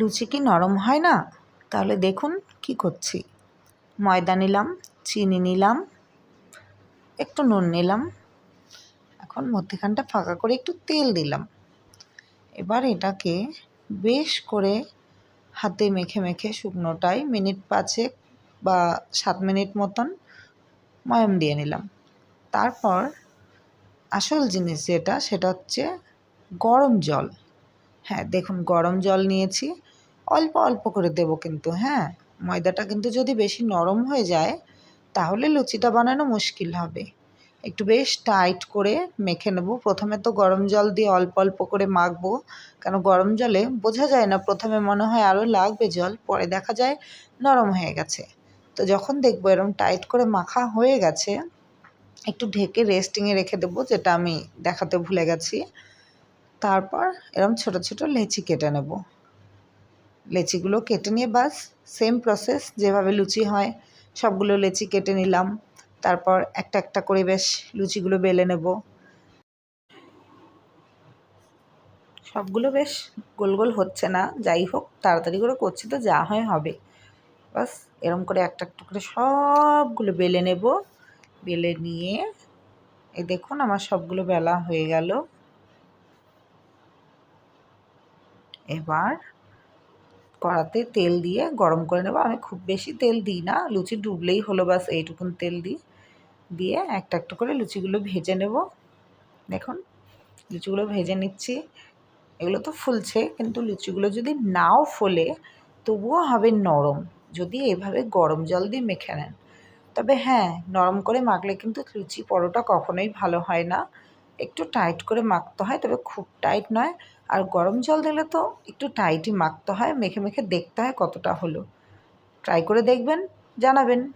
লুচি কি নরম হয় না? তাহলে দেখুন কি করছি। ময়দা নিলাম, চিনি নিলাম, একটু নুন নিলাম। এখন মধ্যেখানটা ফাঁকা করে একটু তেল দিলাম। এবার এটাকে বেশ করে হাতে মেখে মেখে শুকনোটায় মিনিট পাঁচেক বা সাত মিনিট মতন ময়ম দিয়ে নিলাম। তারপর আসল জিনিস যেটা, সেটা হচ্ছে গরম জল। হ্যাঁ দেখুন, গরম জল নিয়েছি। অল্প অল্প করে দেবো কিন্তু হ্যাঁ। ময়দাটা কিন্তু যদি বেশি নরম হয়ে যায়, তাহলে লুচিটা বানানো মুশকিল হবে। একটু বেশ টাইট করে মেখে নেব। প্রথমে তো গরম জল দিয়ে অল্প অল্প করে মাখবো, কেন গরম জলে বোঝা যায় না, প্রথমে মনে হয় আরও লাগবে জল, পরে দেখা যায় নরম হয়ে গেছে। তো যখন দেখব এরম টাইট করে মাখা হয়ে গেছে, একটু ঢেকে রেস্টিংয়ে রেখে দেবো, যেটা আমি দেখাতে ভুলে গেছি। তারপর এরম ছোট ছোট লেচি কেটে নেব। লেচিগুলো কেটে নিয়ে বাস সেম প্রসেস যেভাবে লুচি হয়, সবগুলো লেচি কেটে নিলাম। তারপর একটা একটা করে বেশ লুচিগুলো বেলে নেব। সবগুলো বেশ গোল গোল হচ্ছে না, যাই হোক, তাড়াতাড়ি করে করছি তো, যা হয় হবে। বাস, এরম করে একটা একটা করে সবগুলো বেলে নেব। বেলে নিয়ে, এই দেখুন, আমার সবগুলো বেলা হয়ে গেল। এবার কড়াতে তেল দিয়ে গরম করে নেব। আমি খুব বেশি তেল দিই না, লুচি ডুবলেই হলো বাস এইটুকুন তেল দিই। দিয়ে একটা একটা করে লুচিগুলো ভেজে নেব। দেখুন, লুচিগুলো ভেজে নিচ্ছি। এগুলো তো ফুলছে, কিন্তু লুচিগুলো যদি নাও ফোলে, তবুও হবে নরম। যদি এভাবে গরম জল দিয়ে মেখে নেন। তবে হ্যাঁ নরম করে মাখলে কিন্তু লুচি পরোটা কখনোই ভালো হয় না। একটু টাইট করে মাখতে হয়, তবে খুব টাইট নয়। আর গরম জল দিলে তো একটু টাইটই মাখতে হয়, মেখে মেখে দেখতে হয় কতটা হলো। ট্রাই করে দেখবেন, জানাবেন।